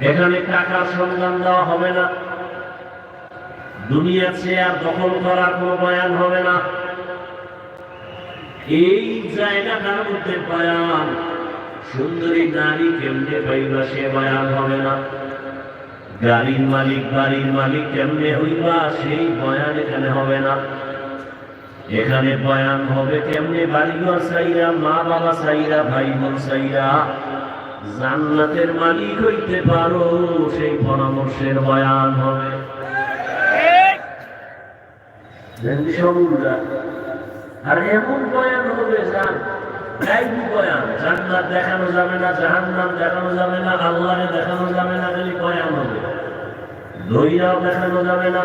এখানে টাকার সন্ধান দেওয়া হবে না। দুনিয়ার চেয়ার দখল করার কোনো বয়ান হবে না। এই জায়গাটার মধ্যে বয়ান, সুন্দরী নারী কেমনে পাইবা সে বয়ান হবে না। গাড়ির মালিক, বাড়ির মালিক কেমনে হইবা সেই বয়ান এখানে হবে না। এখানে বয়ান হবে কেমনে? বাড়িঘর সাইরা মা বাবা সাইরা ভাই বোন সাইরা জান্নাতের মালিক হইতে পারো, সেই পরামর্শের বয়ান হবে। আর এমন বয়ান হবে যান দেখানো যাবে না দেখানো যাবে না দেখানো যাবে না বয়ান হবে। দেখানো যাবে না।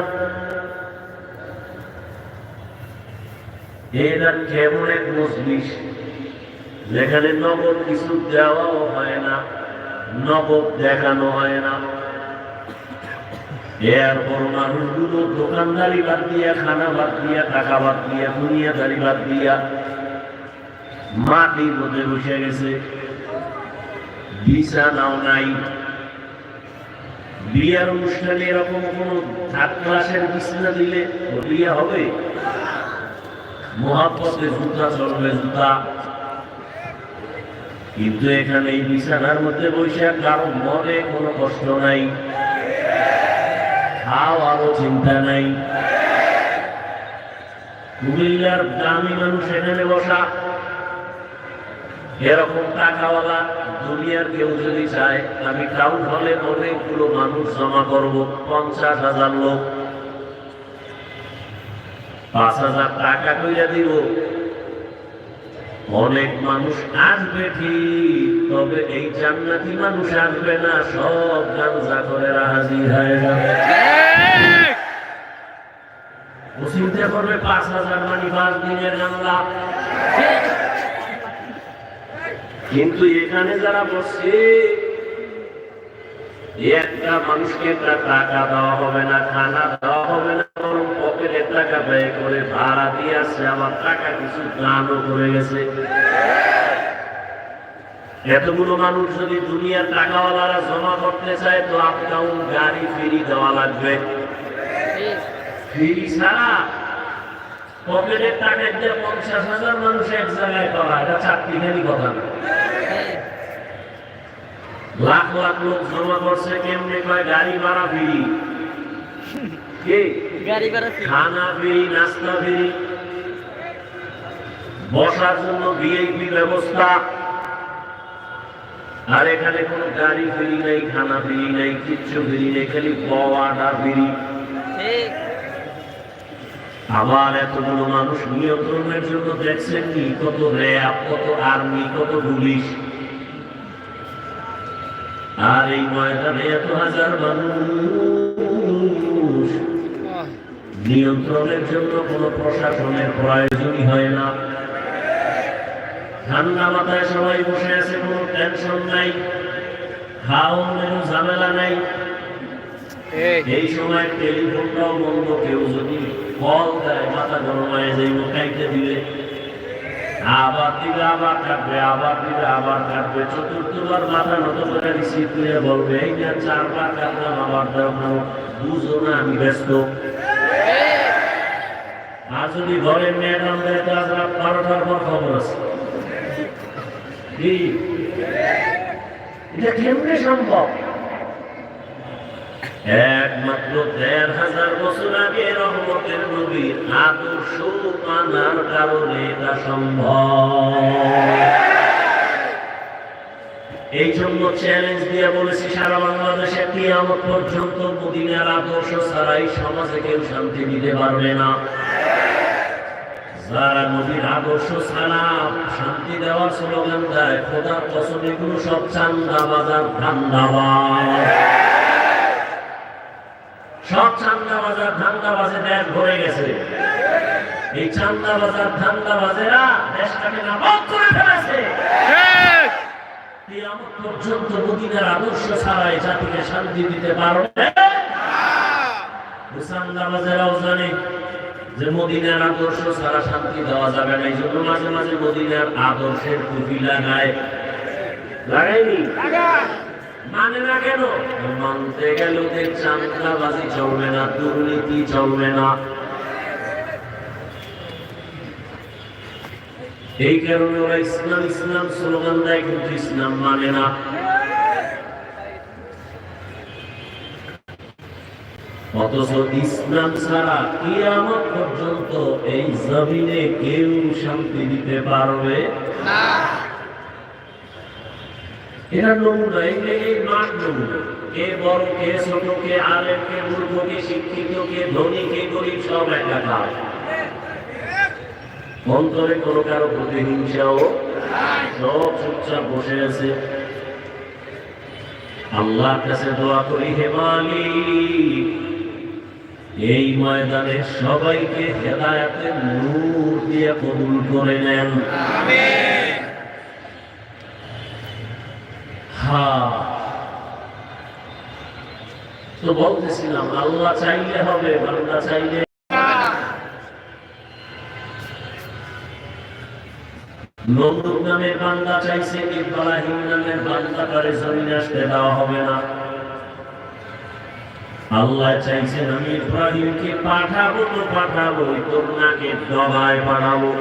কেমন এক মজলিস। যেখানে নগদ কিছু দেওয়াও হয় না, নগদ দেখানো হয় না। এরপর মানুষগুলো দোকানদারি বাদ দিয়া, খানা বাদ দিয়া, টাকা বাদ দিয়া, দুনিয়াদারি বাদ দিয়া মাটির মধ্যে বসে গেছে। বিছানাও নাই। বিয়ার অনুষ্ঠানে এরকম কোন থার্ড ক্লাসের বিছানা দিলে বিয়ে হবে? মহাপথে জুতা চলবে, জুতা। কিন্তু এখানে এই বিছানার মধ্যে বসে কারও মনে কোনো কষ্ট নাই। খাওয়ারও চিন্তা নাই। কুমিল্লার দামি মানুষ এখানে বসা। এরকম টাকাওয়ালা দুনিয়ার কেউ যদি চায়, আমি টাউন হলে অনেকগুলো মানুষ জমা করব, পঞ্চাশ হাজার লোক। পাঁচ হাজার টাকা কইরা দিব। অনেক মানুষ আসবে ঠিক তবে এই জান্নাতি মানুষ আসবে না সব গাঞ্জা করে হাজির হয়ে যাবে। চিন্তা করবে পাঁচ হাজার মানে পাঁচ দিনের কিন্তু এখানে যারা বসছে একটা মানুষকে একটা টাকা দেওয়া হবে না খানা দেওয়া হবে না পকেটে টাকা ব্যয় করে ভাড়া দিয়ে আসছে আমার টাকা কিছু দানও করে গেছে। এতগুলো মানুষ যদি দুনিয়ার টাকাওয়ালারা জমা করতে চায়, তো আপ গাড়ি ফ্রি দেওয়া লাগবে। ফ্রি ছাড়া পকেটের টাকা দিয়ে পঞ্চাশ হাজার মানুষ এক জায়গায় করা এটা চারটিখানি কথা না। লাখ লাখ লোক জমা করছে, কেমনে কয় গাড়ি ভাড়া ফ্রি? খানা ফ্রি নাস্তা ফ্রি। বসার জন্য ভিআইপি ব্যবস্থা। আর এখানে কোনো গাড়ি ফ্রি নেই খানা ফ্রি নেই কিচ্ছু ফ্রি নেই খালি ফ্রি। আবার এতগুলো মানুষ নিয়ন্ত্রণের জন্য দেখছেন কি? কত র্যাব কত আর্মি কত পুলিশ। আর এই ময়দানে এত হাজার মানুষ। নিয়ন্ত্রণের জন্য কোনো প্রশাসনের প্রয়োজনই হয় না। ঠান্ডা মাথায় সবাই বসে আছে কোনো টেনশন নাই। খাওয়ানোর ঝামেলা নাই। এই। সময় টেলিফোনটাও বন্ধ কেউ যদি কল দেয় মাথা গরম হয়ে যাইব খাইতে দিলে আবার দিলে আবার কাটবে আবার দিলে আবার কাটবে। চতুর্থবার মাথা নত করে রিসিভ করে বলবে এই না চারবার কাটলাম আবার দাও বুঝো না আমি ব্যস্ত। আর যদি ঘরে ম্যাডাম বারোটার পর খবর আছে। এটা কেমনে সম্ভব? একমাত্র দেড় হাজার বছর আগে রহমতের নবীর আদর্শ মানার কারণে এটা সম্ভব। এই জন্য চ্যালেঞ্জ দিয়ে বলেছি, সারা বাংলাদেশে কিয়ামত পর্যন্ত মদিনার আদর্শ ছাড়াই সমাজে কেউ শান্তি দিতে পারবে না। যারা নবীর আদর্শ ছাড়া শান্তি দেওয়ার স্লোগান দেয় খোদার কসম এগুলো সব চান্দা বাজার সব চান্দা বাজার ধান্দা বাজে দেশ ভরে গেছে। এই চান্দা বাজার ধান্দা বাজেরা দেশটাকে নাবাদ করে ফেলেছে। কিয়ামত পর্যন্ত মদিনার আদর্শ ছাড়াই জাতিকে শান্তি দিতে পারবে? জানে যে মদিনার আদর্শ ছাড়া শান্তি দেওয়া যাবে না এই জন্য মাঝে মাঝে মদিনার আদর্শের টুপি লাগায়। লাগাইনি মানে না কেন? মানতে গেল যে চলবে না, দুর্নীতি চলবে না। এই কারণে ওরা ইসলাম ইসলাম, স্লোগান দেয়, কিন্তু ইসলাম মানে না। অথচ ইসলাম ছাড়া কিয়ামত পর্যন্ত এই জমিনে কেউ শান্তি দিতে পারবে? এরা নমুনা, এই মাঠ নমুনা, কে বড়, কে ছোট, কে আলেম, কে মূর্খ, কে শিক্ষিত, কে ধনী, কে গরিব, সব অন্তরে কোনো কারও প্রতিহিংসাও সব চুপচাপ বসে আছে। আল্লাহ কাছে দোয়া করি, হে মালিক এই ময়দানে সবাইকে হেদায়াতের নূর দিয়ে কবুল করে নেন। তো বলতেছিলাম, আল্লাহ চাইলে হবে, বান্দা চাইলে নমরুদ নামের বান্দা চাইছে ইব্রাহিম নামের বান্দা করে জমিনে আসতে দেওয়া হবে না। আল্লাহ চাইছেন আমি ইব্রাহিমকে পাঠাবো, তো পাঠাবো তোর নাকে ডগায় পাঠাবো।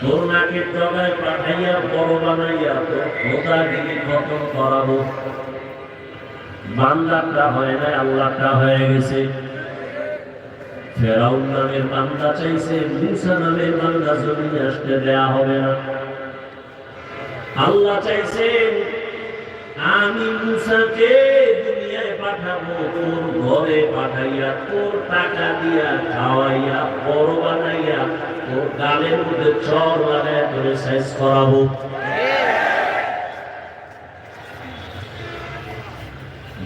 তোর নাকে ডগায় পাঠাইয়া, বড় বানাইয়া তোর খোদাগিরি খতম করাবো। বান্দাটা হয় না আল্লাহটা হয়ে গেছে। ফেরাউন নামের বান্দা চাইছে, মুসা নামের বান্দা জমিনে আসতে দেয়া হবে না। আল্লাহ চাইছেন, আমি মুসাকে পাঠাবো, তোর ঘরে পাঠাইয়া, তোর টাকা দিয়া খাওয়াইয়া, বড় বানাইয়া, তোর গালের মধ্যে চর তোরে সাইজ করাবো।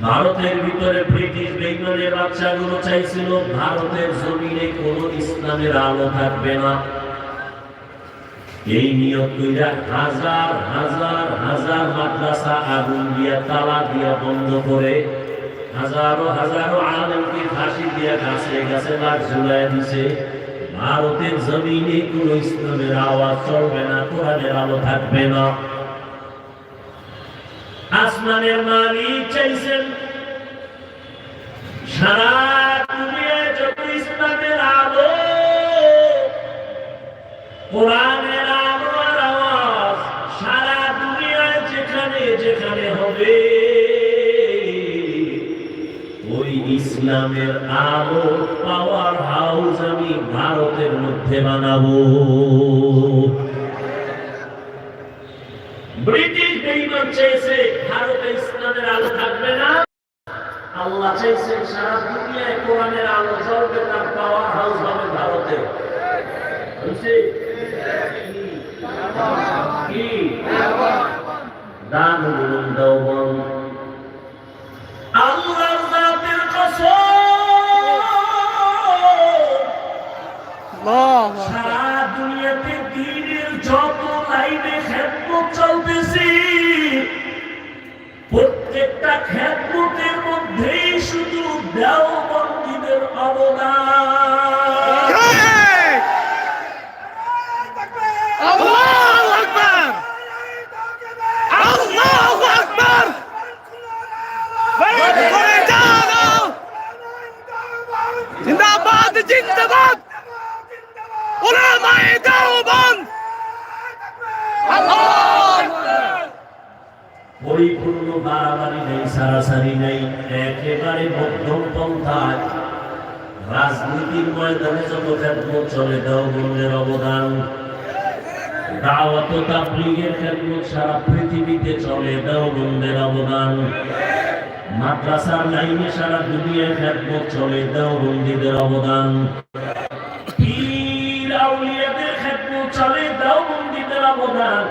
ভারতের ভিতরে ব্রিটিশ বেঙ্গলের বাচ্চাগুলো চাইছিল, ভারতের জমিনে কোন ইসলামের আলো থাকবে না। এই নিয়ত কইরা হাজার হাজার হাজার মাদ্রাসা আগুন দিয়া, তালা দিয়া বন্ধ করে হাজারো হাজারো আলেমকে ফাঁসি দিয়া গাছে গাছে লাখ ঝুলাই দিছে। ভারতের জমিনে কোন ইসলামের আওয়াজ চলবে না, কোরআনের আলো থাকবে না। আসমানের মালিক চাইছেন, সারা দুনিয়ায় যত ইসলামের আলো কোরআনের ইসলামের আলো পাওয়ার হাউস আমি ভারতের মধ্যে বানাবো। ব্রিটিশ বেইমান চেয়েছে ভারতে ইসলামের আলো থাকবে না। আল্লাহ সারা দুনিয়ায় কোরআনের আলো তার পাওয়ার হাউস হবে ভারতে। দান সারা দুনিয়াতে দিনের যত লাইনে খেদমত চলতেছে রাজনীতির ময়দানে যত খেদমত চলে, দেওবন্দের অবদান। দাওয়াত তাবলীগের খেদমত সারা পৃথিবীতে চলে, দেওবন্দের অবদান। মাদ্রাসার লাইনে সারা দুনিয়ায় খেদমত চলে, দেওবন্দীদের অবদান। পীর আউলিয়াদের খেদমত চলে, দেওবন্দীদের অবদান।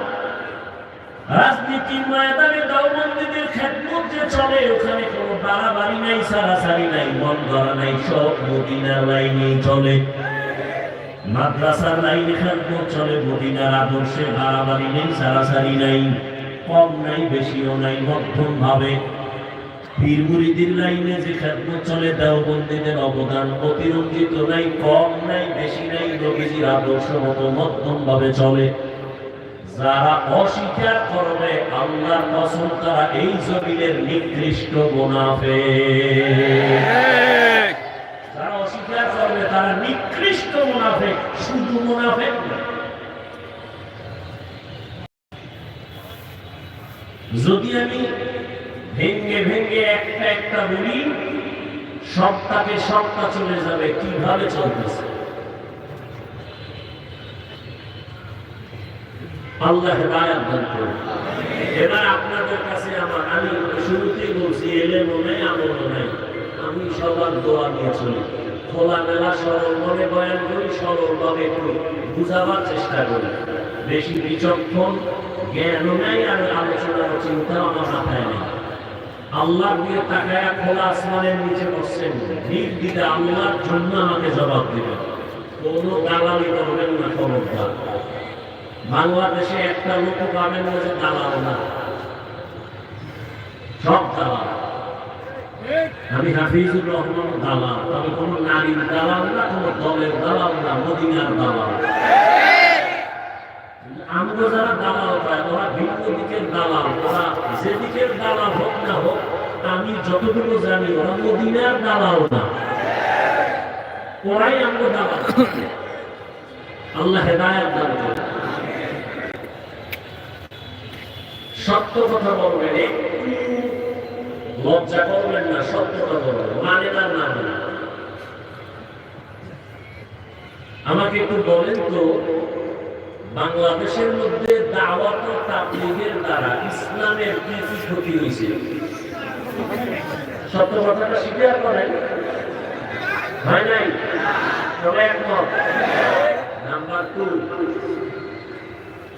রাজনীতির ময়দানে দাওবন্দীদের খেদমত যে চলে, ওখানে কোনো বাড়াবাড়ি নাই, সারাসারি নাই মন ধরা নাই, সব মদিনার লাইনেই চলে। মাদ্রাসার লাইনে খেদমত চলে, মদিনার আদর্শে বাড়াবাড়ি নেই, সারাসারি নাই, কম নাই, বেশিও নাই, মধ্যম ভাবে। পীর লাইনে যে খেদমত চলে, দেওবন্দীদের অবদান অতিরঞ্জিত নাই, কম নাই, বেশি নাই, নবীজির আদর্শ মতো মধ্যম ভাবে চলে। যারা অস্বীকার করবে আল্লাহর কসম তারা এই জমিনের নিকৃষ্ট মুনাফে যারা অস্বীকার করবে তারা নিকৃষ্ট মুনাফে শুধু মুনাফে যদি আমি ভেঙ্গে ভেঙ্গে একটা একটা বলি সবটাকে সবটা চলে যাবে কীভাবে চলতেছে? আল্লাহ হেদায়াত দান করুন। এবার আপনাদের কাছে আমার, আমি শুরুতেই বলছি এলে মনে আমল নাই। আমি সবার দোয়া নিয়ে চলি। খোলামেলা সরল মনে বয়ান করি, সরলভাবে একটু বুঝাবার চেষ্টা করি। বেশি বিচক্ষণ, জ্ঞানও নাই আর আলোচনার চিন্তা আমার মাথায় নেই। আল্লাহ দিয়ে তাকায় খোলা আসমানের নিচে বসছেন। নির্দিতে আল্লাহর জন্য আমাকে জবাব দিবেন। কোনো দালালি করবেন না, খবরদার। বাংলাদেশে একটা লোক পাবেন না যে দালাল না। সব দালাল। আমি হাফিজুর রহমান দালাল, তবে কোন নারীর দালাল না, কোন দলের দালাল না, মদিনার দালাল। আমরা যারা দালাল পাই, ওরা ভিন্ন দিকের দালাল, ওরা যেদিকের দালাল হোক না হোক, আমি যতটুকু জানি, ওরা মদিনার দালাল না। ওরাই আমরা দালাল। আল্লাহ হেদায়াত দান করুন। সত্য কথা বলবেন লজ্জা করবেন না, সত্য কথা বলবেন মানে না মানে না। আমাকে একটু বলেন তো, বাংলাদেশের মধ্যে দাওয়াত তাবলীগের দ্বারা ইসলামের কি কি ক্ষতি হয়েছে? সত্য কথাটা স্বীকার করেন। হয় নাই? সবাই একমত? নাম্বার টু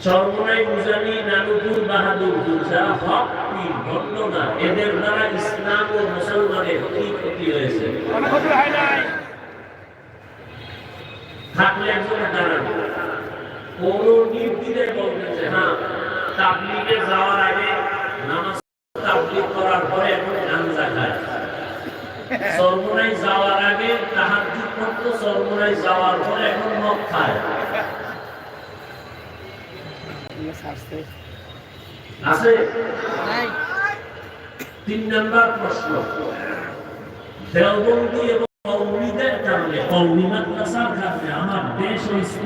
চরমনাই উজানি নানুপুর বাহাদুরপুর যারা হক পীর ঘটনা? এদের দ্বারা ইসলাম ও মুসলমানের কি ক্ষতি হয়েছে? থাকলে একজন দাঁড়ান। কোন নির্দিতে বলবেন যে হ্যাঁ তাবলিগে যাওয়ার আগে নামাজ তাবলিগ করার পরে এখন গাঞ্জা খায়। সর্বনাই যাওয়ার আগে তাহাজ্জুদ পড়তো সর্বনাই যাওয়ার পরে এখন মদ খায়। আছে? নাই। তিন নম্বর প্রশ্ন। দেওবন্দি এবং কৌমিদের কারণে কৌমি মাদ্রাসার কারণে আমার দেশ ও ইসলাম